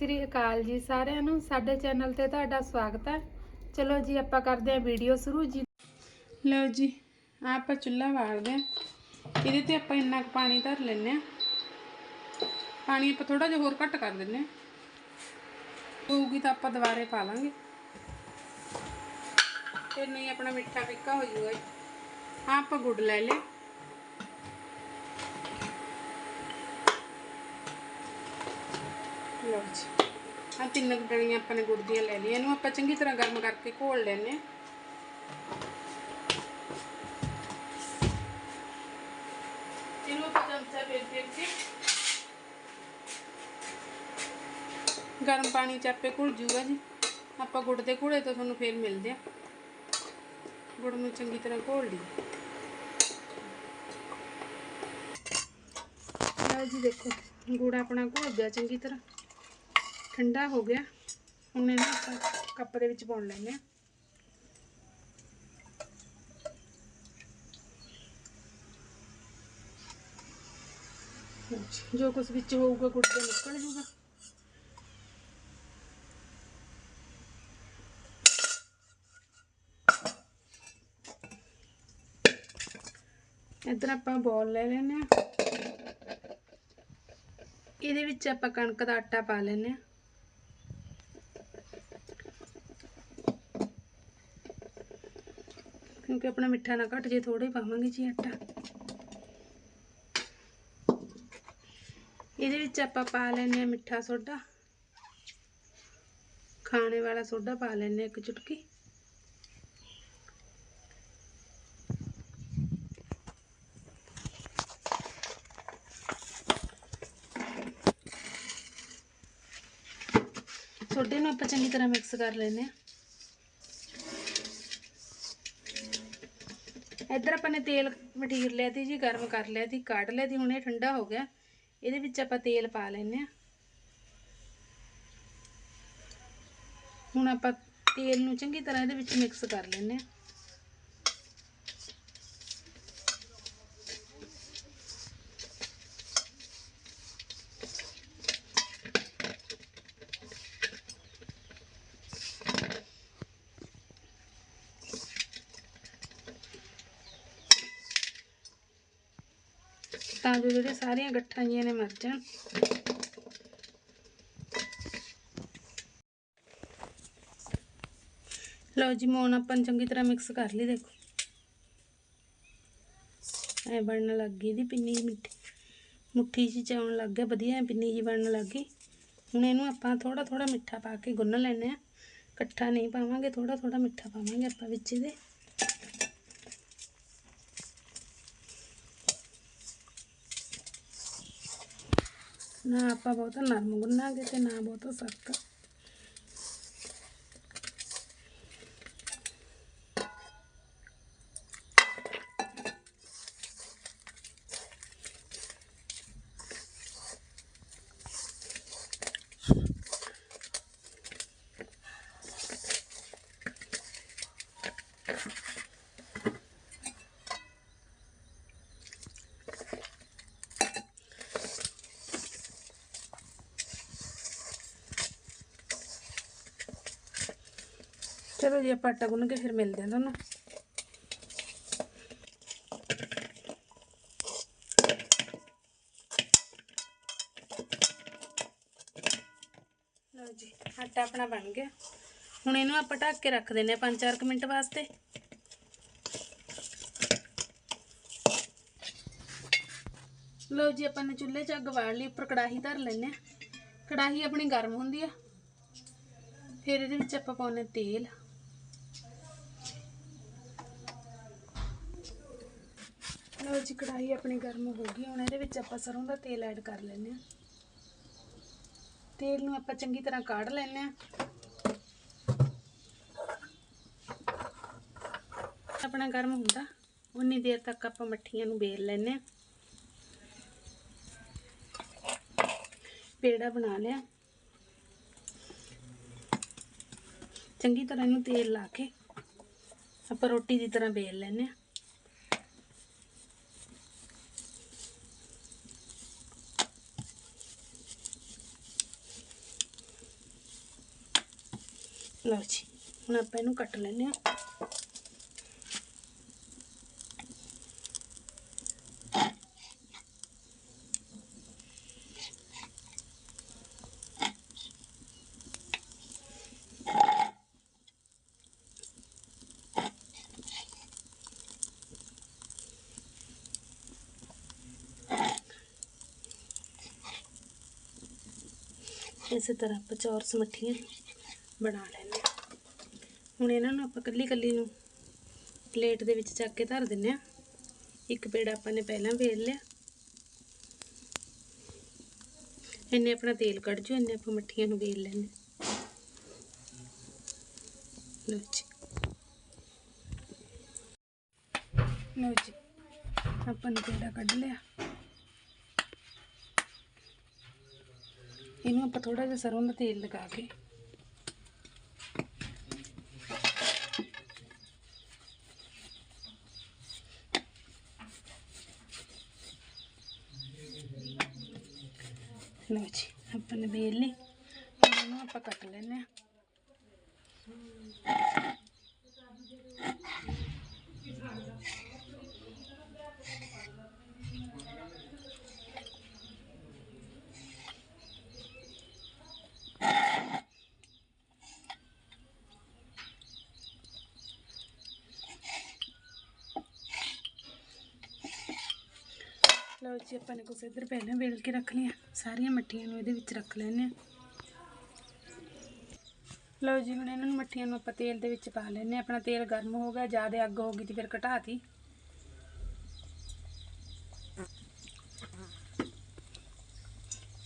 ਸ੍ਰੀ ਅਕਾਲ ਜੀ ਸਾਰਿਆਂ ਨੂੰ। ਸਾਡੇ ਚੈਨਲ ਤੇ ਤੁਹਾਡਾ ਸਵਾਗਤ ਹੈ। ਚਲੋ ਜੀ, ਆਪਾਂ ਕਰਦੇ ਹਾਂ ਵੀਡੀਓ ਸ਼ੁਰੂ। ਜੀ ਲਓ ਜੀ, ਆਹ ਆਪਾਂ ਚੁੱਲ੍ਹਾ ਬਾਲਦੇ ਹਾਂ। ਇਹਦੇ ਤੇ ਆਪਾਂ ਇੰਨਾ ਕੁ ਪਾਣੀ ਧਰ ਲੈਂਦੇ ਹਾਂ। ਪਾਣੀ ਆਪਾਂ ਥੋੜਾ ਜਿਹਾ ਹੋਰ ਘੱਟ ਕਰ ਦਿੰਦੇ ਹਾਂ। ਹੋਊਗੀ ਤਾਂ ਆਪਾਂ ਦੁਬਾਰੇ ਪਾ ਲਾਂਗੇ। ਫਿਰ ਨਹੀਂ, ਆਪਣਾ ਮਿੱਠਾ ਫਿੱਕਾ ਹੋ ਜਾਊਗਾ। ਆਹ ਆਪਾਂ ਗੁੜ ਲੈ ਲਿਆ ਲਓ ਜੀ ਆਹ ਤਿੰਨ ਡਲੀਆਂ ਆਪਾਂ ਨੇ ਗੁੜ ਦੀਆਂ ਲੈ ਲਈਆਂ। ਇਹਨੂੰ ਆਪਾਂ ਚੰਗੀ ਤਰ੍ਹਾਂ ਗਰਮ ਕਰਕੇ ਘੋਲ ਲੈਨੇ ਇਹਨੂੰ ਆਪਾਂ ਚਮਚਾ ਫੇਰ ਫੇਰ ਕੇ ਗਰਮ ਪਾਣੀ ਚ ਆਪੇ ਘੁਲ ਜੂਗਾ ਜੀ। ਆਪਾਂ ਗੁੜ ਦੇ ਘੋਲੇ ਤੋਂ ਤੁਹਾਨੂੰ ਫੇਰ ਮਿਲਦੇ ਆ ਗੁੜ ਨੂੰ ਚੰਗੀ ਤਰ੍ਹਾਂ ਘੋਲ ਲਈ ਲਓ ਜੀ ਦੇਖੋ, ਗੁੜ ਆਪਣਾ ਘੁਲ ਗਿਆ ਚੰਗੀ ਤਰ੍ਹਾਂ। ਠੰਡਾ ਹੋ ਗਿਆ। ਹੁਣ ਇਹਨੂੰ ਆਪਾਂ ਕੱਪ ਦੇ ਵਿੱਚ ਪਾਉਣ ਲੈਂਦੇ ਆ ਜੋ ਕੁਝ ਵਿੱਚ ਹੋਊਗਾ ਗੁੜ ਤੇ ਨਿਕਲ ਜੂਗਾ। ਇੱਧਰ ਆਪਾਂ ਬੋਲ ਲੈ ਲੈਨੇ ਆ ਇਹਦੇ ਵਿੱਚ ਆਪਾਂ ਕਣਕ ਦਾ ਆਟਾ ਪਾ ਲੈਨੇ ਆ ਕਿਉਂਕਿ ਆਪਣਾ ਮਿੱਠਾ ਨਾ ਘਟ ਜੇ ਥੋੜੇ ਪਾਵਾਂਗੇ ਜੀ ਆਟਾ। ਇਹਦੇ ਵਿੱਚ ਆਪਾਂ ਪਾ ਲੈਨੇ ਆ ਮਿੱਠਾ ਸੋਡਾ। ਖਾਣੇ ਵਾਲਾ ਸੋਡਾ ਪਾ ਲੈਨੇ ਆ ਇੱਕ ਚੁਟਕੀ। ਸੋਡੇ ਨੂੰ ਆਪਾਂ ਚੰਗੀ ਤਰ੍ਹਾਂ ਮਿਕਸ ਕਰ ਲੈਨੇ ਆ ਇੱਧਰ ਆਪਾਂ ਨੇ ਤੇਲ ਮਠੀਰ ਲਿਆ ਤੀ ਜੀ, ਗਰਮ ਕਰ ਲਿਆ ਤੀ, ਕੱਢ ਲਿਆ ਤੀ, ਹੁਣ ਇਹ ਠੰਡਾ ਹੋ ਗਿਆ। ਇਹਦੇ ਵਿੱਚ ਆਪਾਂ ਤੇਲ ਪਾ ਲੈਨੇ ਆ ਹੁਣ ਆਪਾਂ ਤੇਲ ਨੂੰ ਚੰਗੀ ਤਰ੍ਹਾਂ ਇਹਦੇ ਵਿੱਚ ਮਿਕਸ ਕਰ ਲੈਨੇ ਆ ਤਾਂ ਜੋ ਜਿਹੜੇ ਸਾਰੀਆਂ ਗੱਠਾਂ ਜੀਆਂ ਨੇ ਮਰ ਜਾਣ। ਲਓ ਜੀ ਮੋਨ ਆਪਾਂ ਨੇ ਚੰਗੀ ਤਰ੍ਹਾਂ ਮਿਕਸ ਕਰ ਲਈ, ਦੇਖੋ। ਐ ਬਣਨ ਲੱਗ ਗਈ ਦੀ ਪਿੰਨੀ ਜਿਹੀ ਮਿੱਠੀ। ਮੁੱਠੀ ਜਿਹੀ ਚਾਉਣ ਲੱਗ ਗਿਆ, ਵਧੀਆ ਪਿੰਨੀ ਜੀ ਬਣਨ ਲੱਗ ਗਈ। ਹੁਣ ਇਹਨੂੰ ਆਪਾਂ ਥੋੜਾ ਥੋੜਾ ਮਿੱਠਾ ਪਾ ਕੇ ਗੁੰਨ ਲੈਨੇ ਆ ਇਕੱਠਾ ਨਹੀਂ ਪਾਵਾਂਗੇ ਥੋੜਾ ਥੋੜਾ ਮਿੱਠਾ ਪਾਵਾਂਗੇ ਆਪਾਂ ਵਿੱਚ ਇਹਦੇ। ਨਾ ਆਪਾਂ ਬਹੁਤਾ ਨਰਮ ਗੁੰਨਾਂਗੇ ਤੇ ਨਾ ਬਹੁਤਾ ਸਖਤ ਚਲੋ ਜੀ ਆਪਾਂ ਆਟਾ ਗੁੰਨ ਕੇ ਫਿਰ ਮਿਲਦੇ ਹਾਂ ਤੁਹਾਨੂੰ ਲਓ ਜੀ ਆਟਾ ਆਪਣਾ ਬਣ ਗਿਆ ਹੁਣ ਇਹਨੂੰ ਆਪਾਂ ਢੱਕ ਕੇ ਰੱਖ ਦਿੰਨੇ ਆ 5-4 ਮਿੰਟ ਵਾਸਤੇ ਲਓ ਜੀ ਆਪਾਂ ਨੇ ਚੁੱਲ੍ਹੇ 'ਚ ਅੱਗ ਬਾੜ ਲਈ ਉੱਪਰ ਕੜਾਹੀ ਧਰ ਲੈਨੇ ਆ ਕੜਾਹੀ ਆਪਣੀ ਗਰਮ ਹੁੰਦੀ ਆ ਫਿਰ ਇਹਦੇ ਵਿੱਚ ਆਪਾਂ ਪਾਉਨੇ ਤੇਲ ਲਓ ਜੀ ਕੜਾਹੀ ਆਪਣੀ ਗਰਮ ਹੋ ਗਈ, ਹੁਣ ਇਹਦੇ ਵਿੱਚ ਆਪਾਂ ਸਰੋਂ ਦਾ ਤੇਲ ਐਡ ਕਰ ਲੈਂਦੇ ਆ ਤੇਲ ਨੂੰ ਆਪਾਂ ਚੰਗੀ ਤਰ੍ਹਾਂ ਕਾੜ ਲੈਂਦੇ ਆ ਆਪਣਾ ਗਰਮ ਹੁੰਦਾ, ਉਨੀ ਦੇਰ ਤੱਕ ਆਪਾਂ ਮੱਠੀਆਂ ਨੂੰ ਬੇਲ ਲੈਂਦੇ ਆ ਪੇੜਾ ਬਣਾ ਲਿਆ। ਚੰਗੀ ਤਰ੍ਹਾਂ ਇਹਨੂੰ ਤੇਲ ਲਾ ਕੇ ਆਪਾਂ ਰੋਟੀ ਦੀ ਤਰ੍ਹਾਂ ਬੇਲ ਲੈਂਦੇ ਆ ਲਓ ਜੀ, ਹੁਣ ਆਪਾਂ ਇਹਨੂੰ ਕੱਟ ਲੈਂਦੇ ਆ ਇਸੇ ਤਰ੍ਹਾਂ ਆਪਾਂ ਚੌਰਸ ਮੱਠੀਆਂ ਬਣਾ ਲੈਂਦੇ ਹਾਂ। ਹੁਣ ਇਹਨਾਂ ਨੂੰ ਆਪਾਂ ਕੱਲੀ ਕੱਲੀ ਨੂੰ ਪਲੇਟ ਦੇ ਵਿੱਚ ਚੱਕ ਕੇ ਧਰ ਦਿੰਨੇ ਆ ਇੱਕ ਪੇੜ ਆਪਾਂ ਨੇ ਪਹਿਲਾਂ ਵੇਲ ਲਿਆ। ਇੰਨੇ ਆਪਣਾ ਤੇਲ ਕੱਢ ਜੂ, ਇੰਨੇ ਆਪਾਂ ਮੱਠੀਆਂ ਨੂੰ ਵੇਲ ਲੈਣੇ ਲਓ ਜੀ। ਲਓ ਜੀ, ਆਪਾਂ ਨੇ ਪੇੜਾ ਕੱਢ ਲਿਆ। ਇਹਨੂੰ ਆਪਾਂ ਥੋੜਾ ਜਿਹਾ ਸਰੋਂ ਦਾ ਤੇਲ ਲਗਾ ਕੇ ਲਓ ਜੀ ਆਪਾਂ ਨੇ ਵੇਲ ਲਈ ਇਹਨੂੰ ਆਪਾਂ ਕੱਟ ਲੈਂਦੇ ਆ ਲਓ ਜੀ, ਆਪਾਂ ਨੇ ਕੁਛ ਇੱਧਰ ਪਹਿਲਾਂ ਵੇਲ ਕੇ ਰੱਖ ਲਿਆ ਸਾਰੀਆਂ ਮੱਠੀਆਂ ਨੂੰ ਇਹਦੇ ਵਿੱਚ ਰੱਖ ਲੈਣੇ ਆ ਲਓ ਜੀ, ਹੁਣ ਇਹਨਾਂ ਨੂੰ ਮੱਠੀਆਂ ਨੂੰ ਆਪਾਂ ਤੇਲ ਦੇ ਵਿੱਚ ਪਾ ਲੈਣੇ ਆ ਆਪਣਾ ਤੇਲ ਗਰਮ ਹੋ ਗਿਆ, ਜ਼ਿਆਦਾ ਅੱਗ ਹੋ ਗਈ ਤੇ ਫਿਰ ਘਟਾਤੀ।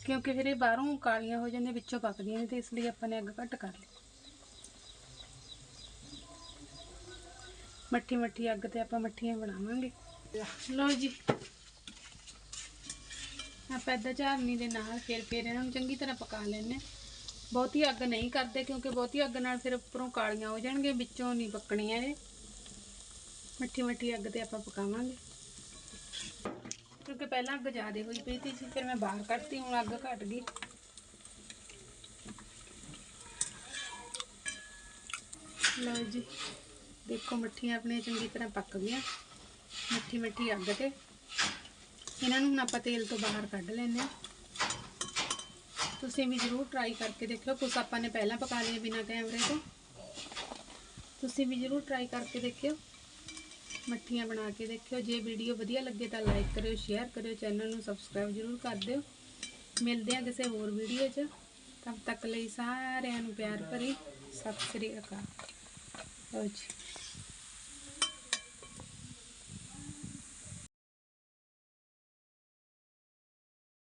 ਕਿਉਂਕਿ ਫਿਰ ਇਹ ਬਾਹਰੋਂ ਕਾਲੀਆਂ ਹੋ ਜਾਂਦੀਆਂ, ਵਿੱਚੋਂ ਪੱਕਦੀਆਂ ਨੇ ਤੇ ਇਸ ਲਈ ਆਪਾਂ ਨੇ ਅੱਗ ਘੱਟ ਕਰ ਲਈ। ਮੱਠੀ ਮੱਠੀ ਅੱਗ ਤੇ ਆਪਾਂ ਮੱਠੀਆਂ ਬਣਾਵਾਂਗੇ। ਲਓ ਜੀ ਆਪਾਂ ਇੱਦਾਂ ਝਾਰਨੀ ਦੇ ਨਾਲ ਫਿਰ ਫਿਰ ਇਹਨਾਂ ਨੂੰ ਚੰਗੀ ਤਰ੍ਹਾਂ ਪਕਾ ਲੈਣੇ ਬਹੁਤੀ ਅੱਗ ਨਹੀਂ ਕਰਦੇ ਕਿਉਂਕਿ ਬਹੁਤੀ ਅੱਗ ਨਾਲ ਫਿਰ ਉੱਪਰੋਂ ਕਾਲੀਆਂ ਹੋ ਜਾਣਗੇ ਵਿੱਚੋਂ ਨਹੀਂ ਪੱਕਣੀਆਂ ਇਹ। ਮਿੱਠੀ ਮਿੱਠੀ ਅੱਗ ਤੇ ਆਪਾਂ ਪਕਾਵਾਂਗੇ। ਕਿਉਂਕਿ ਪਹਿਲਾਂ ਅੱਗ ਜ਼ਿਆਦੇ ਹੋਈ ਪਈ ਸੀ ਫਿਰ ਮੈਂ ਬਾਹਰ ਕੱਢਤੀ, ਹੁਣ ਅੱਗ ਘਟ ਗਈ। ਲਓ ਜੀ, ਦੇਖੋ ਮੱਠੀਆਂ ਆਪਣੀਆਂ ਚੰਗੀ ਤਰ੍ਹਾਂ ਪੱਕ ਗਈਆਂ। ਮਿੱਠੀ ਮਿੱਠੀ ਅੱਗ ਤੇ। ਇਹਨਾਂ ਨੂੰ ਹੁਣ ਆਪਾਂ ਤੇਲ ਤੋਂ ਬਾਹਰ ਕੱਢ ਲੈਂਦੇ ਹਾਂ। ਤੁਸੀਂ ਵੀ ਜ਼ਰੂਰ ਟਰਾਈ ਕਰਕੇ ਦੇਖਿਓ, ਕੁਛ ਆਪਾਂ ਨੇ ਪਹਿਲਾਂ ਪਕਾ ਲਿਆ ਬਿਨਾਂ ਕੈਮਰੇ ਤੋਂ। ਤੁਸੀਂ ਵੀ ਜ਼ਰੂਰ ਟਰਾਈ ਕਰਕੇ ਦੇਖਿਓ। ਮੱਠੀਆਂ ਬਣਾ ਕੇ ਦੇਖਿਓ। ਜੇ ਵੀਡੀਓ ਵਧੀਆ ਲੱਗੇ ਤਾਂ ਲਾਈਕ ਕਰਿਓ ਸ਼ੇਅਰ ਕਰਿਓ ਚੈਨਲ ਨੂੰ ਸਬਸਕ੍ਰਾਈਬ ਜ਼ਰੂਰ ਕਰ ਦਿਓ। ਮਿਲਦੇ ਹਾਂ ਕਿਸੇ ਹੋਰ ਵੀਡੀਓ 'ਚ। ਤਦ ਤੱਕ ਲਈ ਸਾਰਿਆਂ ਨੂੰ ਪਿਆਰ ਭਰੀ। ਸਤਿ ਸ੍ਰੀ ਅਕਾਲ। ਲਓ ਜੀ।